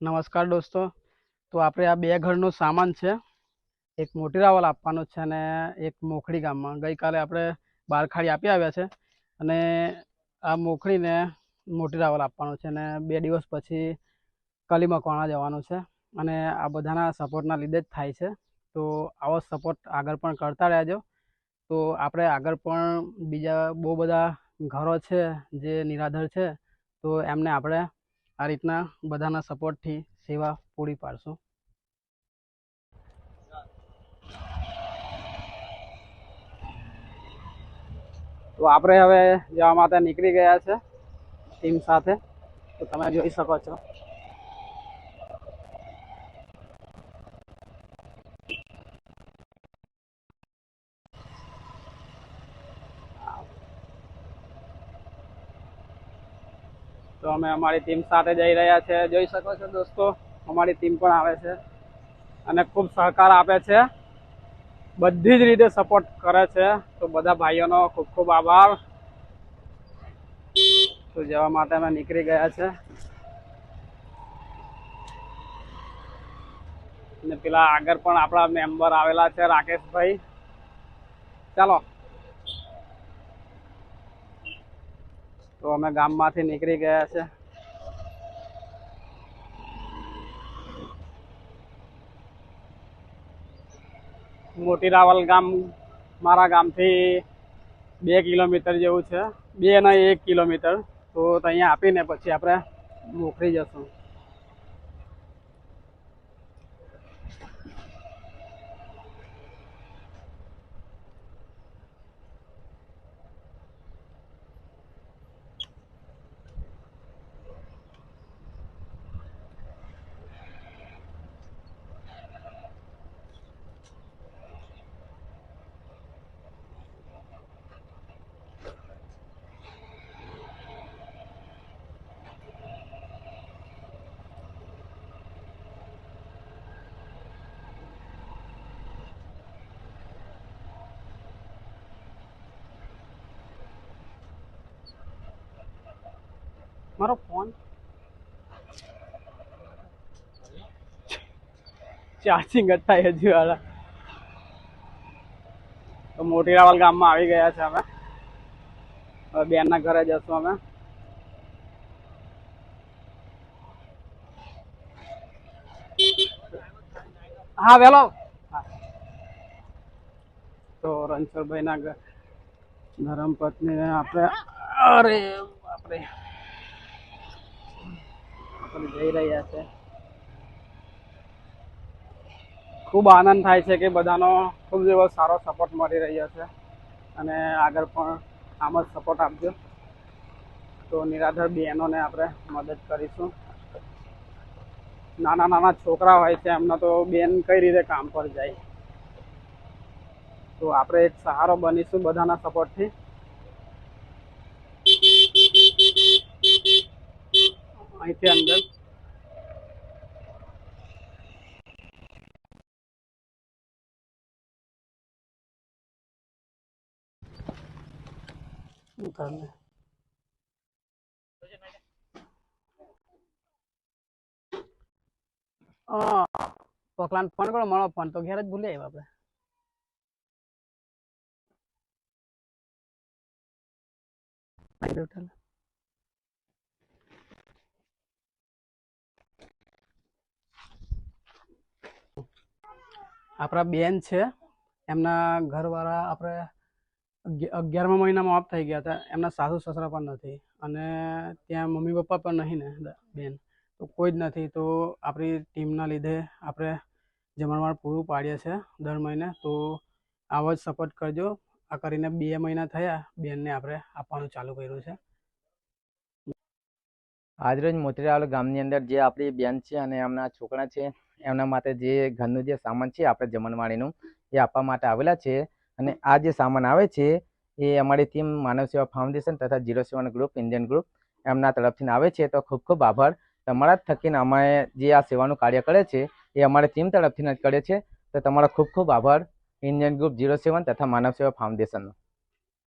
નમસ્કાર દોસ્તો. તો આપણે આ બે ઘરનો સામાન છે. એક મોટી રાવલ આપવાનો છે અને એક મોખડી ગામમાં. ગઈકાલે આપણે બારખાડી આપી આવ્યા છે અને આ મોખડીને મોટી રાવલ આપવાનો છે અને બે દિવસ પછી કલી મકવાણા જવાનું છે અને આ બધાના સપોર્ટના લીધે જ થાય છે. તો આવો સપોર્ટ આગળ પણ કરતા રહેજો. તો આપણે આગળ પણ બીજા બહુ બધા ઘરો છે જે નિરાધર છે. તો એમને આપણે આ રીતના બધાના સપોર્ટથી સેવા પૂરી પાડશું. તો આપણે હવે જવા માટે નીકળી ગયા છે ટીમ સાથે. તો તમે જોઈ શકો છો. તો અમે અમારી ટીમ સાથે જઈ રહ્યા છે. જોઈ શકો છો દોસ્તો, અમારી ટીમ પણ આવે છે અને ખૂબ સહકાર આપે છે. બધી જ રીતે સપોર્ટ કરે છે. તો બધા ભાઈઓનો ખૂબ ખૂબ આભાર. તો જવા માટે અમે નીકળી ગયા છે. ને પેલા આગળ પણ આપણા મેમ્બર આવેલા છે, રાકેશભાઈ. ચાલો. તો અમે ગામમાંથી નીકળી ગયા છે. મોટી રાવલ ગામ, મારા ગામથી બે કિલોમીટર જેવું છે. બે ને એક કિલોમીટર. તો અહીંયા આપીને પછી આપણે મોકલી જશું. મારો ફોન. ચાર્જિંગ જ હજી વાળા. તો મોટી રાવલ ગામમાં આવી ગયા છે અમે હવે બેનના ઘરે જશું અમે હા, વેલો. તો રણછોડભાઈના ઘર ધર્મપત્ની આપણે અરે, બાપરે. આપણે જઈ રહ્યા છે. ખૂબ આનંદ થાય છે કે બધાનો ખૂબ એવો સારો સપોર્ટ મળી રહ્યો છે. અને આગળ પણ આમ જ સપોર્ટ આપજો. તો નિરાધાર બહેનોને આપણે મદદ કરીશું. નાના નાના છોકરા હોય છે, એમના તો બેન કઈ રીતે કામ પર જાય? તો આપણે એક સહારો બનીશું બધાના સપોર્ટથી અહીંથી અંદર ઉતારને. અ, પકલાને ફોન કરો મારો ફોન તો ઘેર જ ભૂલી આવ્યા આપણે આવી આપણા બેન છે, એમના ઘરવાળા આપણે અગિયારમા મહિનામાં ઓફ થઈ ગયા હતા, એમના સાસુ સસરા પણ નથી અને ત્યાં મમ્મી પપ્પા પણ નહીં ને બેન. તો કોઈ જ નથી, તો આપણી ટીમના લીધે આપણે જમણવાર પૂરું પાડીએ છીએ દર મહિને. તો આવો જ સપોર્ટ કરજો. આ કરીને બે મહિના થયા, બેનને આપણે આપવાનું ચાલુ કર્યું છે. આજરોજ મોતીરાલ ગામની અંદર જે આપણી બેન છે અને એમના છોકરા છે એમના માટે જે ઘરનું જે સામાન છે આપણે જમણવાણીનું એ આપવા માટે આવેલા છે. અને આ જે સામાન આવે છે એ અમારી ટીમ માનવ સેવા ફાઉન્ડેશન તથા zero seven group Indian group એમના તરફથી આવે છે. તો ખૂબ ખૂબ આભાર. તમારા જ થકીને અમે જે આ સેવાનું કાર્ય કરે છે એ અમારી ટીમ તરફથી જ કરે છે. તો તમારો ખૂબ ખૂબ આભાર. ઇન્ડિયન ગ્રુપ જીરો સેવન તથા માનવ સેવા ફાઉન્ડેશનનો